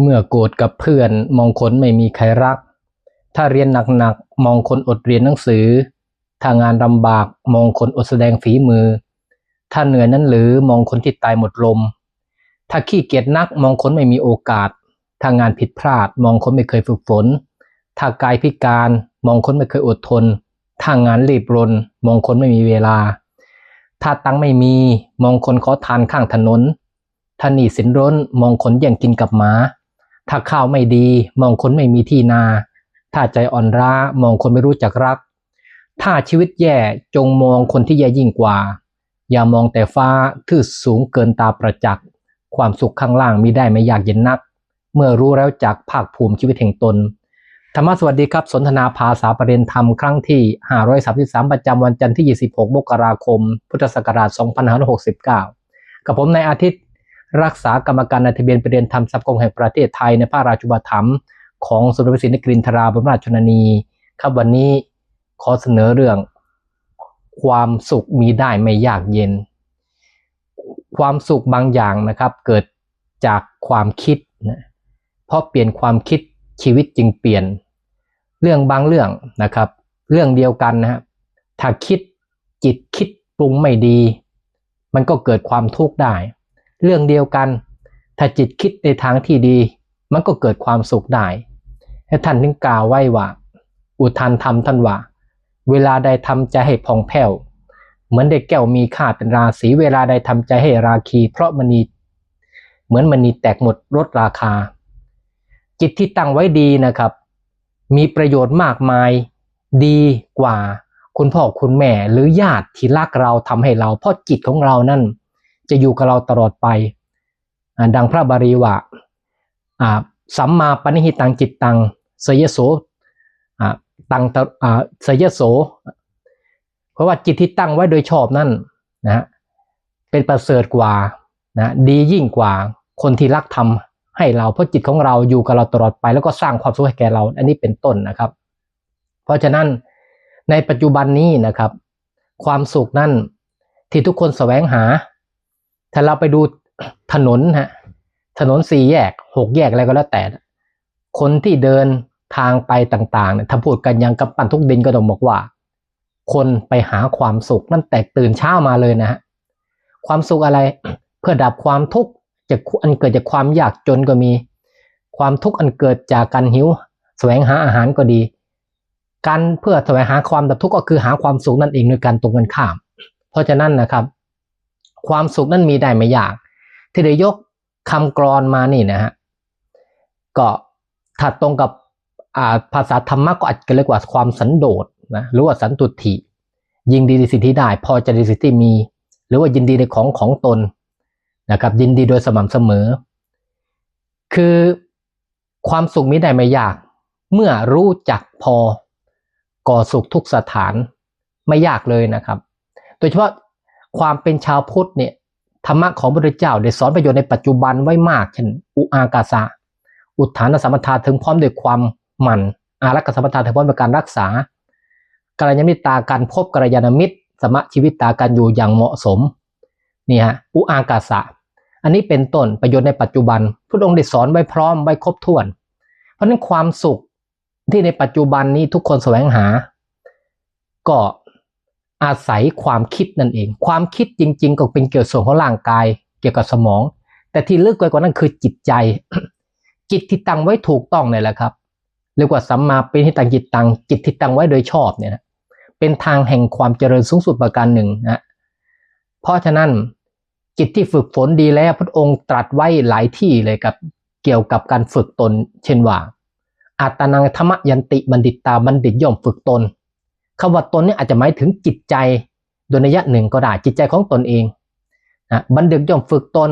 เมื่อโกรธกับเพื่อนมองคนไม่มีใครรัก ถ้าเรียนหนักๆมองคนอดเรียนหนังสือ ถ้างานลำบากมองคนอดแสดงฝีมือ ถ้าเหนื่อยนั้นหรือมองคนที่ตายหมดลม ถ้าขี้เกียจนักมองคนไม่มีโอกาส ถ้างานผิดพลาดมองคนไม่เคยฝึกฝน ถ้ากายพิการมองคนไม่เคยอดทน ถ้างานรีบรนมองคนไม่มีเวลา ถ้าตังค์ไม่มีมองคนขอทานข้างถนน ถ้าหนีสินร้นมองคนแย่งกินกับหมา ถ้าข้าวไม่ดี มองคนไม่มีที่นา ถ้าใจอ่อนร้ามองคนไม่รู้จักรัก ถ้าชีวิตแย่จงมองคนที่แย่ยิ่งกว่า อย่ามองแต่ฟ้าที่สูงเกินตาประจักษ์ความสุขข้างล่างมีได้ไม่ยากเย็นนัก เมื่อรู้แล้วจากภาคภูมิชีวิตแห่งตนธรรมะสวัสดีครับ สนทนาภาษาประเด็นธรรมครั้งที่ 533 ประจำวันจันทร์ที่ 26 มกราคม พุทธศักราช 2569 กับผมในอาทิตย์ รักษากรรมการในทะเบียนประเด็นธรรมสัพกงแห่งประเทศไทยในพระราชุปถัมภ์ของสมเด็จพระศรีนครินทราบรมราชชนนี ครับวันนี้ขอเสนอเรื่อง ความสุขมีได้ไม่ยากเย็น ความสุขบางอย่างนะครับ เกิดจากความคิดนะเพราะเปลี่ยนความคิดชีวิตจึงเปลี่ยน เรื่องบางเรื่องนะครับ เรื่องเดียวกันนะครับถ้าคิดจิตคิดปรุงไม่ดี มันก็เกิดความทุกข์ได้ เรื่องเดียวกัน ถ้าจิตคิดในทางที่ดี มันก็เกิดความสุขได้และท่านถึงกล่าวไว้ว่า อุทานธรรมท่านว่า เวลาใดทำใจให้ผ่องแผ้ว เหมือนได้แก้วมีค่าเป็นราศีเวลาใดทำใจให้ราคี เพราะมณีเหมือนมณีแตกหมดลดราคา จิตที่ตั้งไว้ดีนะครับ มีประโยชน์มากมายดีกว่า คุณพ่อคุณแม่หรือญาติที่รักเราทำให้เรา เพราะจิตของเรานั่น จะอยู่กับเราตลอดไป ดังพระบาลีว่าสัมมาปณิหิตังจิตตังเสยโสตังเสยโส เพราะว่าจิตที่ตั้งไว้โดยชอบนั่นนะฮะเป็นประเสริฐกว่านะดียิ่งกว่าคนที่รักทำให้เราเพราะจิตของเราอยู่กับเราตลอดไป แล้วก็สร้างความสุขให้แก่เรา อันนี้เป็นต้นนะครับ เพราะฉะนั้นในปัจจุบันนี้นะครับ ความสุขนั่นที่ทุกคนแสวงหา ถ้าเราไปดูถนนฮะถนนสี่แยกหกแยกอะไรก็แล้วแต่ คนที่เดินทางไปต่างๆเนี่ยถ้าพูดกันยังกับปั่นทุกดินก็ต้องบอกว่า คนไปหาความสุขนั่นแตกตื่นเช้ามาเลยนะฮะความสุขอะไรเพื่อดับความทุกข์จากอันเกิดจากความยากจนก็มี ความทุกข์อันเกิดจากการหิว แสวงหาอาหารก็ดี การเพื่อแสวงหาความดับทุกข์ก็คือหาความสุขนั่นเองโดยการตรงกันข้าม เพราะฉะนั้นนะครับ ความสุขนั้นมีได้ไม่ยาก ที่ได้ยกคำกรอนมานี่นะฮะก็ถ้าตรงกับภาษาธรรมะก็อาจจะเรียกว่าความสันโดษนะหรือว่าสันตุถิยินดีในสิ่งที่ได้ พอใจในสิ่งที่มี หรือว่ายินดีในของของตนนะครับ ยินดีโดยสม่ำเสมอ คือความสุขมิได้ไม่ยาก เมื่อรู้จักพอก่อสุขทุกสถานไม่ยากเลยนะครับ โดยเฉพาะ ความเป็นชาวพุทธเนี่ยธรรมะของพระพุทธเจ้าได้สอนประโยชน์ในปัจจุบันไว้มากเช่นอุอากาสะอุทานสัมปทาถึงพร้อมด้วยความหมั่นอารักษสัมปทาถึงพร้อมด้วยการรักษากัลยาณมิตรตาการพบกัลยาณมิตร สมะชีวิตตาการอยู่อย่างเหมาะสมนี่ฮะอุอากาสะอันนี้เป็นต้นประโยชน์ในปัจจุบันพระองค์ได้สอนไว้พร้อมไว้ครบถ้วน เพราะนั้นความสุขที่ในปัจจุบันนี้ทุกคนแสวงหา ก็ อาศัยความคิดนั่นเอง ความคิดจริง ๆ ก็เป็นเกี่ยวกับส่วนของร่างกาย เกี่ยวกับสมอง แต่ที่ลึกกว่านั้นคือจิตใจ จิตที่ตั้งไว้ถูกต้องเนี่ยแหละครับเรียกว่าสัมมาเป็นที่ตั้งจิตตั้งจิตที่ตั้งไว้โดยชอบเนี่ยนะเป็นทางแห่งความเจริญสูงสุดประการหนึ่งนะเพราะฉะนั้นจิตที่ฝึกฝนดีแล้วพระองค์ตรัสไว้หลายที่เลยกับเกี่ยวกับการฝึกตน เช่นว่าอัตนังธรรมยันติบัณฑิตตาบัณฑิตย่อมฝึกตน คำว่าตนนี่อาจจะหมายถึงจิตใจโดยนัยหนึ่งก็ได้จิตใจของตนเองนะบัณฑิตย่อมฝึกตน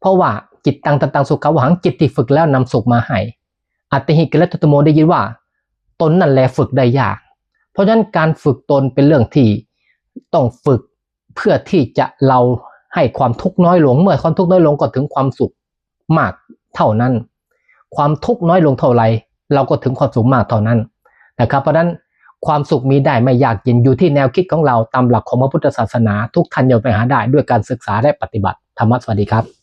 เพราะว่าจิตตังตังตังสุขวังจิตที่ฝึกแล้วนำสุขมาให้อัตหิกิเลตุตโมได้ยินว่า ตนนั่นแหละฝึกได้ยาก เพราะฉะนั้นการฝึกตนเป็นเรื่องที่ต้องฝึกเพื่อที่จะเราให้ความทุกข์น้อยลง เมื่อความทุกข์น้อยลงก็ถึงความสุขมากเท่านั้น ความทุกข์น้อยลงเท่าไรเราก็ถึงความสุขมากเท่านั้นนะครับเพราะฉะนั้น ความสุขมีได้ไม่ยากเย็นอยู่ที่แนวคิดของเราตามหลักของพระพุทธศาสนา ทุกท่านอย่าไปหาได้ด้วยการศึกษาและปฏิบัติธรรมะสวัสดีครับ